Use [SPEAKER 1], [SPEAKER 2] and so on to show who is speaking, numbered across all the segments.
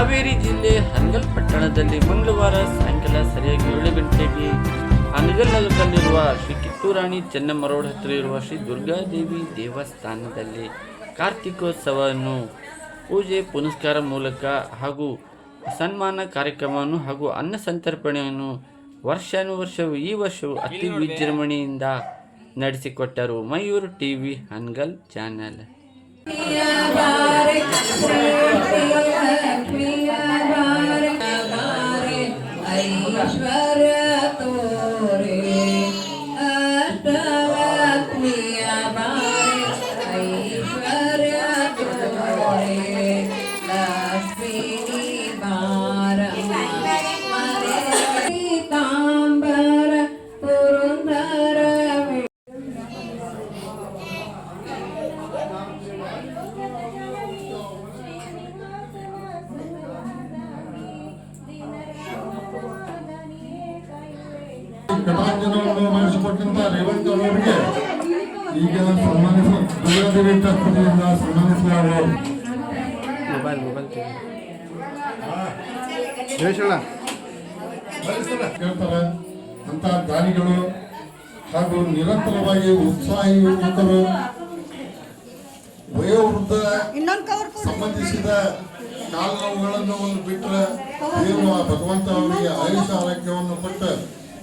[SPEAKER 1] ಹಾವೇರಿ ಜಿಲ್ಲೆ ಹನಗಲ್ ಪಟ್ಟಣದಲ್ಲಿ ಮಂಗಳವಾರ ಸಾಯಂಕಾಲ ಸರಿಯಾಗಿ ಏಳು ಗಂಟೆಗೆ ಹನಗಲ್ ನಗರದಲ್ಲಿರುವ ಶ್ರೀ ಕಿತ್ತೂರಾಣಿ ಚೆನ್ನಮ್ಮ ರೋಡ್ ಹತ್ತಿರ ಇರುವ ಶ್ರೀ ದುರ್ಗಾದೇವಿ ದೇವಸ್ಥಾನದಲ್ಲಿ ಕಾರ್ತಿಕೋತ್ಸವವನ್ನು ಪೂಜೆ, ಪುನಸ್ಕಾರ ಮೂಲಕ ಹಾಗೂ ಸನ್ಮಾನ ಕಾರ್ಯಕ್ರಮವನ್ನು ಹಾಗೂ ಅನ್ನ ಸಂತರ್ಪಣೆಯನ್ನು ವರ್ಷಾನುವರ್ಷವೂ ಈ ವರ್ಷವೂ ಅತಿ ವಿಜೃಂಭಣೆಯಿಂದ ನಡೆಸಿಕೊಟ್ಟರು ಮಯೂರ್ ಟಿವಿ ಹನ್ಗಲ್ ಚಾನೆಲ್.
[SPEAKER 2] ஐஸ்வர
[SPEAKER 3] ಕಟಾಂಜನವನ್ನು ಮಾಡಿಸಿಕೊಟ್ಟಂತ ರೇವಂತ್ ಅವರಿಗೆ ಈಗ ಸನ್ಮಾನಿಸ ದುರ್ಗಾದೇವಿ ಟ್ರಸ್ಟ್ನಿಂದ ಸನ್ಮಾನಿಸಲಾಗುವುದು
[SPEAKER 1] ಮೊಬೈಲ್ ಮೊಬೈಲ್
[SPEAKER 3] ಕೇಳ್ತಾರೆ ಅಂತ ದಾರಿಗಳು ಹಾಗೂ ನಿರಂತರವಾಗಿ ಉತ್ಸಾಹಿ ಯುವಕರು ವಯೋವೃದ್ಧ ಸಂಬಂಧಿಸಿದ ಕಾಲು ನೋವುಗಳನ್ನು ಒಂದು ಬಿಟ್ಟರೆ ದೇವ ಭಗವಂತ ಅವರಿಗೆ ಆಯುಷ ಆರೋಗ್ಯವನ್ನು ಕೊಟ್ಟು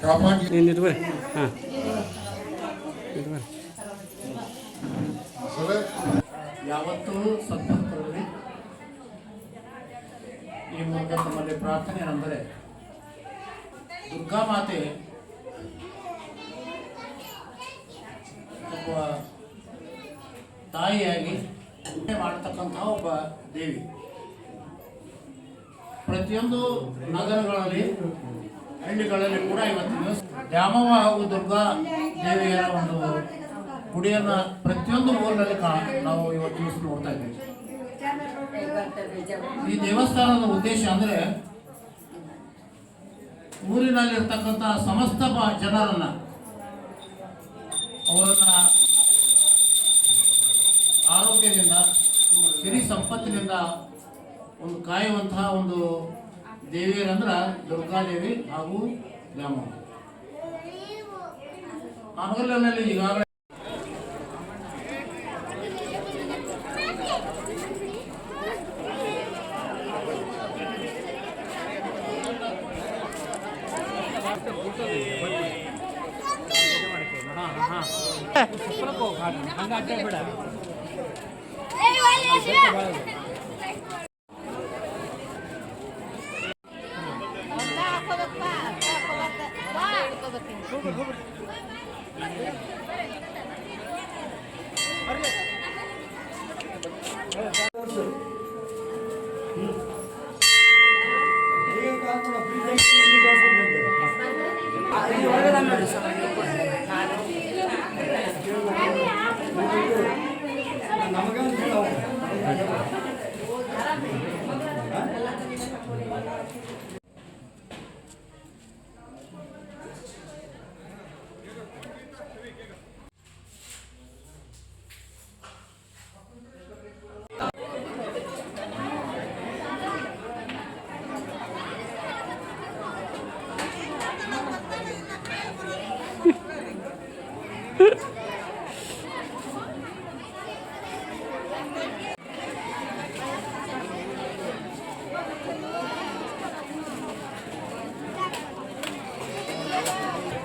[SPEAKER 1] ನೀನು ಬರ್ರಿ. ಹಾಂ. ಬರ್ರಿ.
[SPEAKER 3] ಸರಿ
[SPEAKER 4] ಯಾವತ್ತೂ ಸತ್ತಂತರಲ್ಲಿ ಈ ಮೂಲಕ ತಮ್ಮಲ್ಲಿ ಪ್ರಾರ್ಥನೆ ಅಂದರೆ ದುರ್ಗಾ ಮಾತೆ ಒಬ್ಬ ತಾಯಿಯಾಗಿ ಮಾಡತಕ್ಕಂತಹ ಒಬ್ಬ ದೇವಿ. ಪ್ರತಿಯೊಂದು ನಗರಗಳಲ್ಲಿ ಹಳ್ಳಿಗಳಲ್ಲಿ ಕೂಡ ಇವತ್ತು ದಿವಸ ದ್ಯಾಮವ್ವ ಹಾಗೂ ದುರ್ಗಾ ದೇವಿಯರ ಒಂದು ಗುಡಿಯನ್ನ ಪ್ರತಿಯೊಂದು ಊರಿನಲ್ಲಿ ನಾವು ಇವತ್ತು ದಿವಸ ನೋಡ್ತಾ ಇದ್ದೀವಿ. ಈ ದೇವಸ್ಥಾನದ ಉದ್ದೇಶ ಅಂದ್ರೆ ಊರಿನಲ್ಲಿರ್ತಕ್ಕಂಥ ಸಮಸ್ತ ಜನರನ್ನ ಅವರನ್ನ ಆರೋಗ್ಯದಿಂದ, ಸಿರಿ ಸಂಪತ್ತಿನಿಂದ ಒಂದು ಕಾಯುವಂತಹ ಒಂದು ದೇವಿಯರಂದ್ರ ದುರ್ಗಾದೇವಿ ಹಾಗೂ ರಾಮ ಆ ಹಗಲಿನಲ್ಲಿ ಈಗಾಗಲೇ ಹಂಗ ಅಡ್ಡ ಬೇಡ Thank you.